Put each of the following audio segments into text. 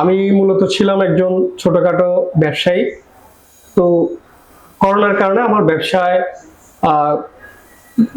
আমি মূলত ছিলাম একজন ছোটখাটো ব্যবসায়ী। তো করোনার কারণে আমার ব্যবসায়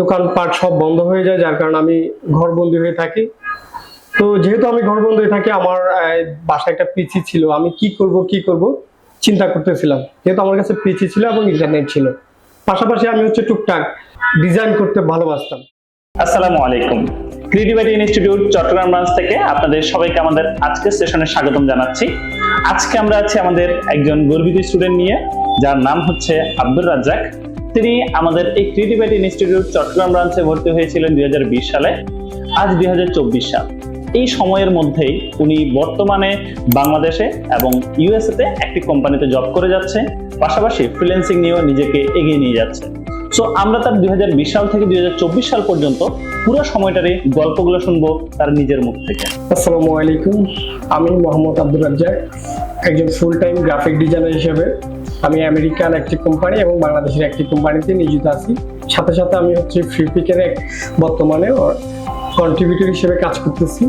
দোকানপাট সব বন্ধ হয়ে যায়, যার কারণে আমি ঘরবন্দি হয়ে থাকি। তো যেহেতু আমি ঘরবন্দি হয়ে থাকি, আমার বাসায় একটা পিসি ছিল। আমি কি করব কি করব চিন্তা করতেছিলাম। যেহেতু আমার কাছে পিসি ছিল এবং ইন্টারনেট ছিল। পাশাপাশি আমি হচ্ছে টুকটাক ডিজাইন করতে ভালোবাসতাম। আসসালামু আলাইকুম। ক্রিয়েটিভিটি ইনস্টিটিউট চট্টগ্রাম ব্রাঞ্চ থেকে আপনাদের সবাইকে আমাদের আজকের সেশনে স্বাগতম জানাচ্ছি। আজকে আমরা আছি আমাদের একজন গর্বিত স্টুডেন্ট নিয়ে, যার নাম হচ্ছে আব্দুর রাজ্জাক। তিনি আমাদের এই ক্রিয়েটিভিটি ইনস্টিটিউট চট্টগ্রাম ব্রাঞ্চে ভর্তি হয়েছিলেন দুই হাজার বিশ সালে, আজ দুই হাজার চব্বিশ সাল। এই সময়ের মধ্যেই উনি বর্তমানে বাংলাদেশে এবং ইউএসএতে একটি কোম্পানিতে জব করে যাচ্ছে, পাশাপাশি ফ্রিল্যান্সিং নিয়েও নিজেকে এগিয়ে নিয়ে যাচ্ছে। সো আমরা তার দুই হাজার বিশ সাল থেকে দুই হাজার চব্বিশ সাল পর্যন্ত পুরো সময়টারই গল্পগুলো শুনব তার নিজের মুখ থেকে। আসসালামু আলাইকুম। আমি মোহাম্মদ আব্দুর রাজ্জাক, একজন ফুল টাইম গ্রাফিক ডিজাইনার হিসেবে। আমি আমেরিকান একটি কোম্পানি এবং বাংলাদেশের একটি কোম্পানিতে নিয়োজিত আছি। সাথে সাথে আমি হচ্ছে ফ্রিপিকের এক বর্তমানে কন্ট্রিবিউটর হিসেবে কাজ করতেছি।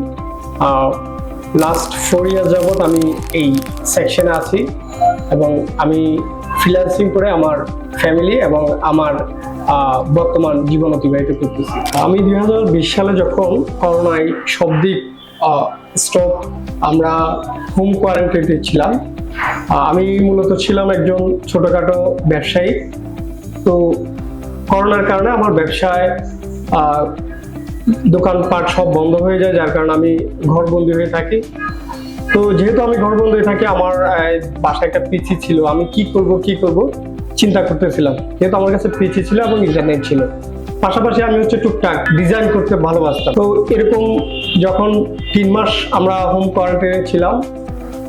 লাস্ট ফোর ইয়ার যাবৎ আমি এই সেকশনে আছি এবং আমি ফ্রিল্যান্সিং করে আমার ফ্যামিলি এবং আমার বর্তমান জীবন অতিবাহিত করতেছি। আমি দুই সালে যখন করোনায় সব দিক স্টপ আমরা হোম কোয়ারেন্টাইনে ছিলাম। আমি মূলত ছিলাম একজন ছোটখাটো ব্যবসায়ী। তো করোনার কারণে আমার ব্যবসায় দোকানপাট সব বন্ধ হয়ে যায়, যার কারণে আমি ঘরবন্দি হয়ে থাকি। তো যেহেতু আমি ঘরবন্দি হয়ে থাকি আমার বাসায় একটা পিসি ছিল আমি কি করব কি করব চিন্তা করতেছিলাম। যেহেতু আমার কাছে পিসি ছিল এবং ইন্টারনেট ছিল। পাশাপাশি আমি হচ্ছে টুকটাক ডিজাইন করতে ভালোবাসতাম। তো এরকম যখন তিন মাস আমরা হোম কোয়ারেন্টাইনে ছিলাম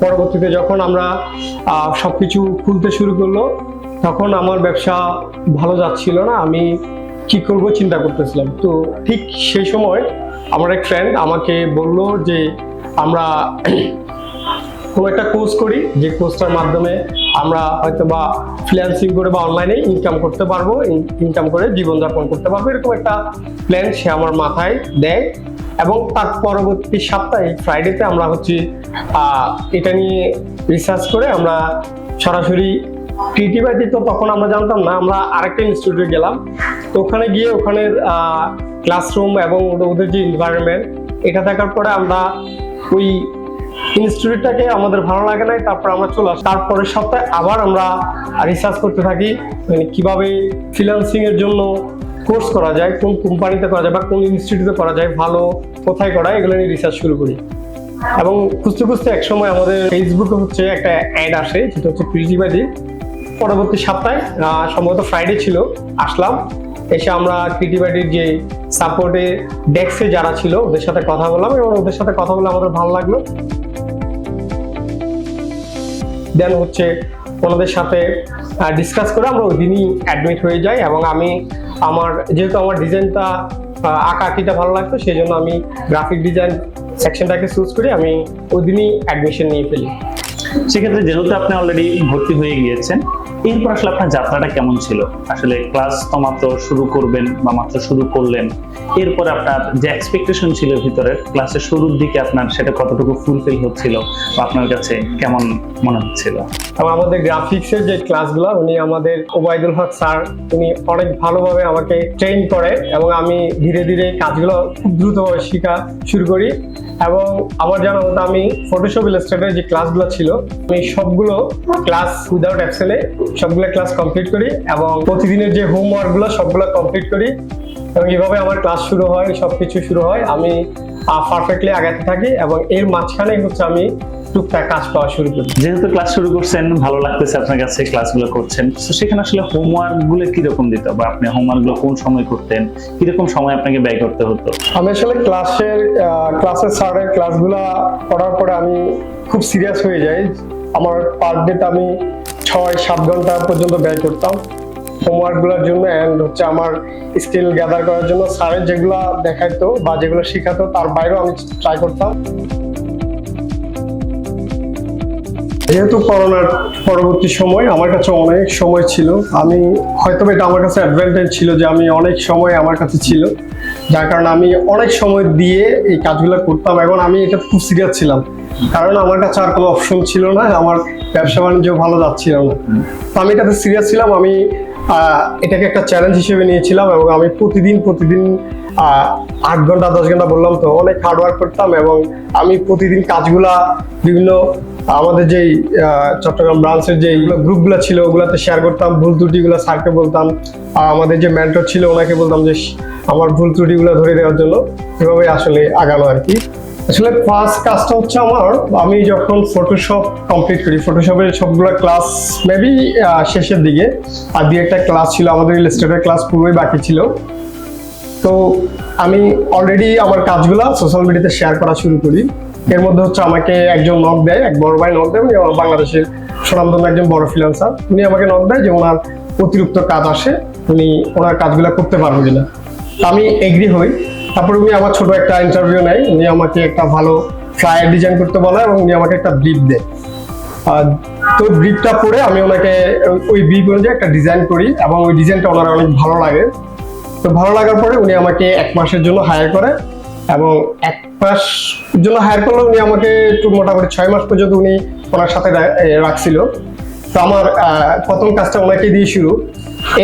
পরবর্তীতে যখন আমরা আহ, সবকিছু খুলতে শুরু করল তখন আমার ব্যবসা ভালো যাচ্ছিল না আমি কি করব চিন্তা করতেছিলাম। তো ঠিক সেই সময় আমার এক ফ্রেন্ড আমাকে বলল যে আমরা কোনো একটা কোর্স করি, যে কোর্সটার মাধ্যমে আমরা হয়তো বা ফ্রিল্যান্সিং করে বা অনলাইনে ইনকাম করতে পারব ইনকাম করে জীবনযাপন করতে পারব, এরকম একটা প্ল্যান সে আমার মাথায় দেয়। এবং তার পরবর্তী সপ্তাহে ফ্রাইডেতে আমরা হচ্ছে এটা নিয়ে রিসার্চ করে আমরা সরাসরি ক্রিয়েটিভিটি তো তখন আমরা জানতাম না, আমরা আরেকটা ইনস্টিটিউটে গেলাম। তো ওখানে গিয়ে ওখানের ক্লাসরুম এবং ওদের- যে এনভায়রনমেন্ট এটা দেখার পরে আমরা ওই ইনস্টিটিউটটাকে আমাদের ভালো লাগে নাই, তারপর আমরা চলে আসি। তারপরের সপ্তাহে আবার আমরা রিসার্চ করতে থাকি মানে কীভাবে ফ্রিল্যান্সিং এর জন্য কোর্স করা যায়, কোন কোম্পানিতে করা যায় বা কোন ইনস্টিটিউটে করা যায়, ভালো কোথায় করা এগুলো নিয়ে রিসার্চ শুরু করি। এবং খুঁজতে খুঁজতে একসময় আমাদের ফেসবুকে হচ্ছে একটা অ্যাড আসে, যেটা হচ্ছে কৃষিবাদী পরবর্তী সপ্তাহে সম্ভবত ফ্রাইডে ছিল, আসলাম। এসে আমরা কৃতিবাড়ির যে সাপোর্টে ডেস্কে যারা ছিল, ওদের সাথে কথা বললাম এবং ওদের সাথে কথা বলে আমাদের ভালো লাগল। দেন হচ্ছে ওনাদের সাথে ডিসকাস করে আমরা ওই দিনই অ্যাডমিট হয়ে যাই এবং আমি আমার, যেহেতু আমার ডিজাইনটা আঁকা আঁকিটা ভালো লাগতো, সেই জন্য আমি গ্রাফিক ডিজাইন সেকশনটাকে চুজ করে আমি ওই দিনই অ্যাডমিশন নিয়ে ফেলি। সেক্ষেত্রে যেহেতু আপনি অলরেডি ভর্তি হয়ে গিয়েছেন এরপর আসলে আপনার যাত্রাটা কেমন ছিল? আসলে ক্লাস তো মাত্র শুরু করবেন বা মাত্র শুরু করলেন। এরপর আপনার যে এক্সপেকটেশন ছিল ভিতরে ক্লাসের শুরুর দিকে আপনার সেটা কতটুকু ফুলফিল হচ্ছিল বা আপনার কাছে কেমন মনে হচ্ছিল? আমাদের গ্রাফিক্সের যে ক্লাসগুলো উনি আমাদের ওবায়দুল হক স্যার, উনি অনেক ভালোভাবে আমাকে ট্রেন করে এবং আমি ধীরে ধীরে কাজগুলো খুব দ্রুতভাবে শেখা শুরু করি। এবং আমার জানা মতো আমি ফটোশপ ইলাস্ট্রেটের যে ক্লাসগুলো ছিল, আমি সবগুলো ক্লাস উইদাউট অ্যাপসেলে সবগুলো ক্লাস কমপ্লিট করি এবং প্রতিদিনের যে হোমওয়ার্কগুলো সবগুলো কমপ্লিট করি এবং এভাবে আমার ক্লাস শুরু হয় সবকিছু শুরু হয়। আমি পারফেক্টলি আগাতে থাকি এবং এর মাঝখানে হচ্ছে আমি টুকটাক কাজ পাওয়া শুরু করি। যেহেতু ক্লাস শুরু করছেন ভালো লাগতেছে আপনার কাছে ক্লাসগুলো করছেন তো সেখানে আসলে হোমওয়ার্কগুলো কীরকম দিত বা আপনি হোমওয়ার্কগুলো কোন সময় করতেন কীরকম সময় আপনাকে ব্যয় করতে হতো? আমি আসলে ক্লাসের ক্লাসের স্যারের ক্লাসগুলো পড়ার পরে আমি খুব সিরিয়াস হয়ে যাই। আমার পার ডেতে আমি ছয়, সাত ঘণ্টা পর্যন্ত ব্যয় করতাম। হোমওয়ার্কগুলোর জন্য অ্যান্ড হচ্ছে আমার স্কিল গ্যাদার করার জন্য স্যারের যেগুলো দেখাইতো বা যেগুলো শেখাতো, তার বাইরেও আমি ট্রাই করতাম। যেহেতু করোনার পরবর্তী সময়, আমার কাছে অনেক সময় ছিল। আমি হয়তো এটা আমার কাছে অ্যাডভান্টেজ ছিল যে আমি অনেক সময় আমার কাছে ছিল। যার কারণে আমি অনেক সময় দিয়ে এই কাজগুলো করতাম। এবং আমি এটা খুব সিরিয়াস ছিলাম। কারণ আমার কাছে আর কোনো অপশন ছিল না। আমার ব্যবসা বাণিজ্য ভালো যাচ্ছিল না তো আমি এটাতে সিরিয়াস ছিলাম, আমি এটাকে একটা চ্যালেঞ্জ হিসেবে নিয়েছিলাম এবং আমি প্রতিদিন প্রতিদিন আট ঘণ্টা, দশ ঘণ্টা বললাম তো, অনেক হার্ড ওয়ার্ক করতাম এবং আমি প্রতিদিন কাজগুলা বিভিন্ন, আমাদের যেই চট্টগ্রাম ব্রাঞ্চের যে গ্রুপগুলো ছিল, ওগুলাতে শেয়ার করতাম, ভুল ত্রুটিগুলো স্যারকে বলতাম আমাদের যে মেন্টর ছিল, ওনাকে বলতাম যে, আমার ভুল ত্রুটিগুলো ধরে দেওয়ার জন্য এভাবে আসলে আগানো আর কি। আসলে ফার্স্ট কাজটা হচ্ছে আমার। আমি যখন ফটোশপ কমপ্লিট করি ফটোশপের সবগুলো ক্লাস মেবি শেষের দিকে। আর দিয়ে একটা ক্লাস ছিল, আমাদের ইলাস্ট্রেটের ক্লাস পুরোই বাকি ছিল। তো আমি অলরেডি আমার কাজগুলো সোশ্যাল মিডিয়াতে শেয়ার করা শুরু করি। এর মধ্যে হচ্ছে আমাকে একজন নক দেয়, এক বড় ভাই নক দেয় আমার বাংলাদেশের সুনামধন্য একজন বড় ফ্রিল্যান্সার উনি আমাকে নক দেয় যে ওনার অতিরিক্ত কাজ আসে, উনি ওনার কাজগুলো করতে পারব কিনা। আমি এগ্রি হই। তারপর উনি আমার ছোট একটা ইন্টারভিউ নেয়। উনি আমাকে একটা ভালো ফ্লায়ার ডিজাইন করতে বলে এবং উনি আমাকে একটা ব্রিফ দেয়। তো ব্রিফটা পরে আমি ওনাকে ওই- ব্রিফ অনুযায়ী একটা ডিজাইন করি এবং ওই ডিজাইনটা ওনার অনেক ভালো লাগে। তো ভালো লাগার পরে উনি আমাকে এক মাসের জন্য হায়ার করে এবং এক মাস জন্য হায়ার করলে উনি আমাকে একটু মোটামুটি ছয় মাস পর্যন্ত উনি ওনার সাথে রাখছিল। তো আমার প্রথম কাজটা ওনাকে দিয়ে শুরু।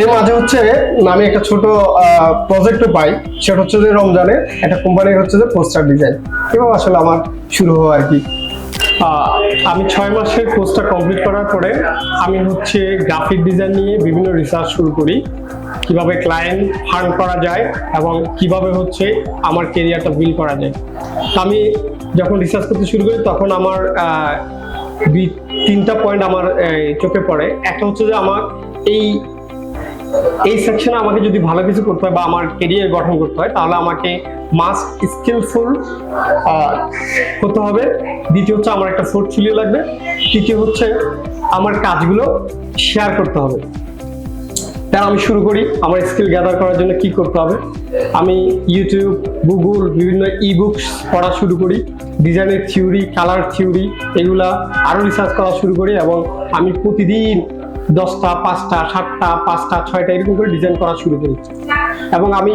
এর মাঝে হচ্ছে আমি একটা ছোট প্রজেক্টও পাই। সেটা হচ্ছে যে রমজানে একটা কোম্পানির হচ্ছে যে পোস্টার ডিজাইন এবং আসলে আমার শুরু হওয়া আর কি। আমি ছয় মাসের কোর্সটা কমপ্লিট করার পরে আমি হচ্ছে গ্রাফিক ডিজাইন নিয়ে বিভিন্ন রিসার্চ শুরু করি। কীভাবে ক্লায়েন্ট ফান্ড করা যায় এবং কীভাবে হচ্ছে আমার কেরিয়ারটা বিল করা যায়। আমি যখন রিসার্চ করতে শুরু করি, তখন আমার দুই, তিনটা পয়েন্ট আমার চোখে পড়ে। একটা হচ্ছে যে আমার এই এই সেকশনে আমাকে যদি ভালো কিছু করতে হয় বা আমার কেরিয়ার গঠন করতে হয়, তাহলে আমাকে মাস স্কিলফুল হতে হবে। দ্বিতীয় হচ্ছে আমার একটা পোর্টফোলিও লাগবে। তৃতীয় হচ্ছে আমার কাজগুলো শেয়ার করতে হবে। তাই আমি শুরু করি। আমার স্কিল গ্যাদার করার জন্য কি করতে হবে? আমি ইউটিউব গুগল বিভিন্ন ই বুকস পড়া শুরু করি। ডিজাইনের থিওরি কালার থিওরি এগুলা আরও রিসার্চ করা শুরু করি এবং আমি প্রতিদিন দশটা, পাঁচটা, সাতটা, পাঁচটা, ছয়টা এরকম করে ডিজাইন করা শুরু করি এবং আমি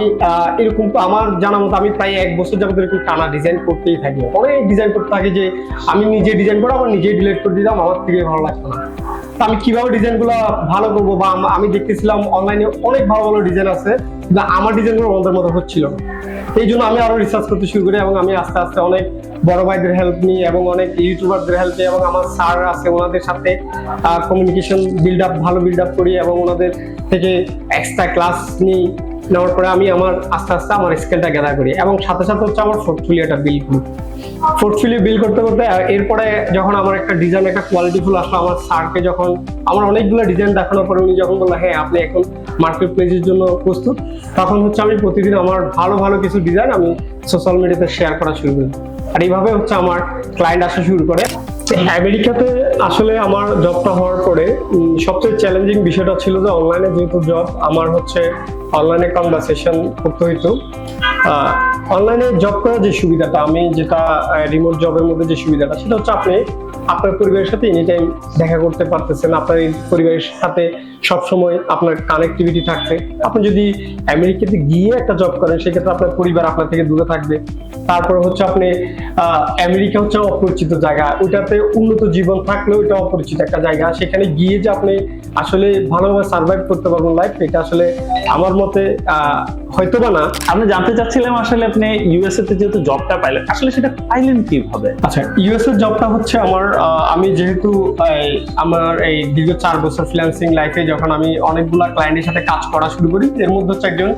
এরকম তো আমার জানা মতো আমি প্রায় এক বছর যাবত এরকম টানা ডিজাইন করতেই থাকি। অনেক ডিজাইন করতে থাকি যে আমি নিজে ডিজাইন করে আমার নিজেই ডিলিট করে দিলাম, আমার থেকে ভালো লাগতো না। তো আমি কীভাবে ডিজাইনগুলো ভালো করব বা আমি দেখতেছিলাম অনলাইনে অনেক ভালো ভালো ডিজাইন আছে, কিন্তু আমার ডিজাইনগুলো আমাদের মতো হচ্ছিল এই জন্য আমি আরও রিসার্চ করতে শুরু করি এবং আমি আস্তে আস্তে অনেক বড় ভাইদের হেল্প নিই এবং অনেক ইউটিউবারদের হেল্প নিই এবং আমার স্যার আছে, ওনাদের সাথে কমিউনিকেশন বিল্ড আপ ভালো বিল্ড আপ করি এবং ওনাদের থেকে এক্সট্রা ক্লাস নিই। নেওয়ার পরে আমি আমার আস্তে আস্তে আমার স্কেলটা গ্যাদার করি এবং সাথে সাথে হচ্ছে আমার পোর্টফোলিওটা বিল্ড করি। পোর্টফোলিও বিল করতে করতে এরপরে যখন আমার একটা ডিজাইন একটা কোয়ালিটি ফুল আসলো, আমার স্যারকে যখন, আমার অনেকগুলো ডিজাইন দেখানোর পরে উনি যখন বলল হ্যাঁ আপনি এখন মার্কেট প্লেসের জন্য প্রস্তুত। তখন হচ্ছে আমি প্রতিদিন আমার ভালো ভালো কিছু ডিজাইন আমি সোশ্যাল মিডিয়াতে শেয়ার করা শুরু করি। আর এইভাবে হচ্ছে আমার ক্লায়েন্ট আসা শুরু করে। আমেরিকাতে আসলে আমার জবটা হওয়ার পরে সবচেয়ে চ্যালেঞ্জিং বিষয়টা ছিল যে অনলাইনে যেহেতু জব আমার হচ্ছে অনলাইনে কনভারসেশন করতে হইতো। অনলাইনে জব করার যে সুবিধাটা, আমি যেটা রিমোট জবের মধ্যে যে সুবিধাটা, সেটা হচ্ছে আপনি আপনার পরিবারের সাথে এনি টাইম দেখা করতে পারতেছেন, আপনার পরিবারের সাথে সবসময় আপনার কানেক্টিভিটি থাকছে আপনি যদি আমেরিকাতে গিয়ে একটা জব করেন, সেক্ষেত্রে আপনার পরিবার আপনার থেকে দূরে থাকবে। তারপরে হচ্ছে আপনি আমেরিকা হচ্ছে অপরিচিত জায়গা। ওইটাতে উন্নত জীবন থাকলেও এটা অপরিচিত একটা জায়গা। সেখানে গিয়ে যে আপনি আসলে ভালোভাবে সার্ভাইভ করতে পারবেন লাইফ এটা আসলে আমার মতে আহ, হয়তোবা না। আমি জানতে চাচ্ছিলাম আসলে আপনি ইউএসএ তে যেহেতু জবটা পাইলেন আসলে সেটা পাইলেন কীভাবে? আচ্ছা ইউএস এর জবটা হচ্ছে আমার আমি যেহেতু আমার এই দীর্ঘ চার বছর ফ্রিল্যান্সিং লাইফে যখন আমি অনেকগুলা ক্লায়েন্টের সাথে কাজ করা শুরু করি এর মধ্যে হচ্ছে একজন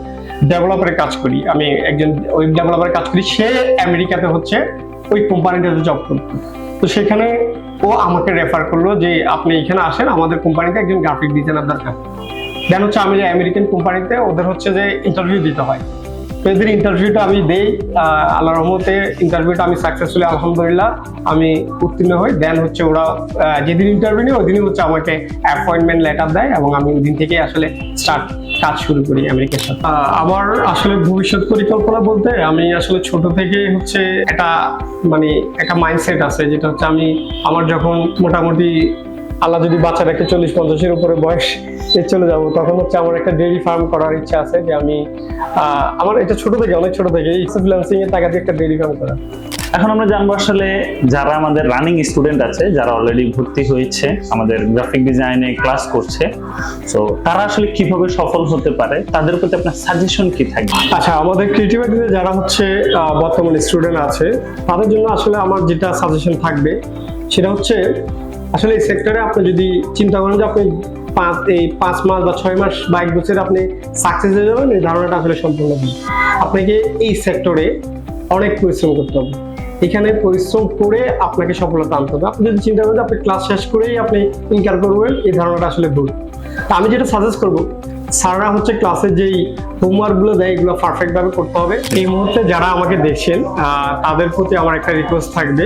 ডেভেলপারের কাজ করি। আমি একজন ওয়েব ডেভেলপারের কাজ করি সে আমেরিকাতে হচ্ছে ওই কোম্পানিটাতে জব করতো। তো সেখানে ও আমাকে রেফার করল যে আপনি এখানে আসেন আমাদের কোম্পানিতে একজন গ্রাফিক ডিজাইনার দরকার। দেন হচ্ছে আমি যে আমেরিকান কোম্পানিতে ওদের হচ্ছে যে ইন্টারভিউ দিতে হয়। তো এদের ইন্টারভিউটা আমি দেই আল্লাহ রহমতে ইন্টারভিউটা আমি সাকসেসফুলি আলহামদুলিল্লাহ, আমি উত্তীর্ণ হই। দেন হচ্ছে ওরা যেদিন ইন্টারভিউ নিই ওই দিনই হচ্ছে আমাকে অ্যাপয়েন্টমেন্ট লেটার দেয় এবং আমি ওই দিন থেকে আসলে স্টার্ট কাজ শুরু করি আমেরিকার সাথে। আমার আসলে ভবিষ্যৎ পরিকল্পনা বলতে আমি আসলে ছোট থেকে হচ্ছে একটা মানে একটা মাইন্ডসেট আছে, যেটা হচ্ছে আমি, আমার যখন মোটামুটি আল্লাহ যদি বাচ্চা রেখে চল্লিশ পঞ্চাশের উপরে বয়স এ চলে যাব তখন হচ্ছে আমার একটা ডেইরি ফার্ম করার ইচ্ছা আছে যে আমি আমার এটা ছোট থেকে অনেক ছোট থেকে ফ্রিল্যান্সিং এর টাকা দিয়ে একটা ডেইরি ফার্ম করা। এখন আমরা জানব আসলে যারা আমাদের রানিং স্টুডেন্ট আছে যারা অলরেডি ভর্তি হয়েছে আমাদের গ্রাফিক ডিজাইনে ক্লাস করছে তো তারা আসলে কীভাবে সফল হতে পারে তাদের প্রতি আপনার সাজেশন কি থাকবে? আচ্ছা আমাদের ক্রিয়েটিভিটিতে যারা হচ্ছে বর্তমানে স্টুডেন্ট আছে তাদের জন্য আসলে আমার যেটা সাজেশন থাকবে সেটা হচ্ছে আসলে এই সেক্টরে আপনি যদি চিন্তা করেন যে আপনি পাঁচ, এই পাঁচ মাস বা ছয় মাস বা এক বছরে আপনি সাকসেস হয়ে যাবেন, এই ধারণাটা আসলে সম্পূর্ণ ভুল। আপনাকে এই সেক্টরে অনেক পরিশ্রম করতে হবে। এখানে পরিশ্রম করে আপনাকে সফলতা আনতে হবে। আপনি যদি চিন্তা করেন যে আপনি ক্লাস শেষ করেই আপনি ইনকার করবেন, এই ধারণাটা আসলে ভুল। তা আমি যেটা সাজেস্ট করব, স্যাররা হচ্ছে ক্লাসের যেই হোমওয়ার্কগুলো দেয়, এগুলো পারফেক্ট ভাবে করতে হবে। এই মুহূর্তে যারা আমাকে দেখছেন তাদের প্রতি আমার একটা রিকোয়েস্ট থাকবে।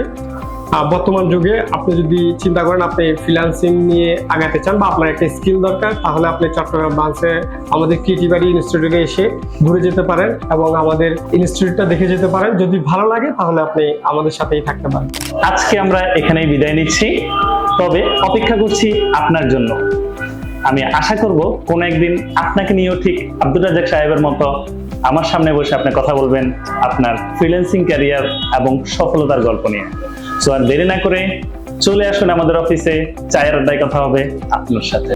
বর্তমান যুগে আপনি যদি চিন্তা করেন, আপনি ফ্রিল্যান্সিং নিয়ে আগাতে চান বা আপনার একটা স্কিল দরকার, তাহলে আপনি চট্টগ্রাম ব্রাঞ্চে আমাদের ক্রিয়েটিভারি ইনস্টিটিউটে এসে ঘুরে যেতে পারেন এবং আমাদের ইনস্টিটিউটটা দেখে যেতে পারেন। যদি ভালো লাগে, তাহলে আপনি আমাদের সাথেই থাকতে পারেন। আজকে আমরা এখানেই বিদায় নিচ্ছি। তবে অপেক্ষা করছি আপনার জন্য। আমি আশা করব, কোন একদিন আপনাকে নিয়েও ঠিক আব্দুল রাজাক সাহেবের মতো আমার সামনে বসে আপনি কথা বলবেন আপনার ফ্রিল্যান্সিং ক্যারিয়ার এবং সফলতার গল্প নিয়ে। সো আর দেরি না করে চলে আসুন আমাদের অফিসে, চায়ের আড্ডায় কথা হবে আপনার সাথে।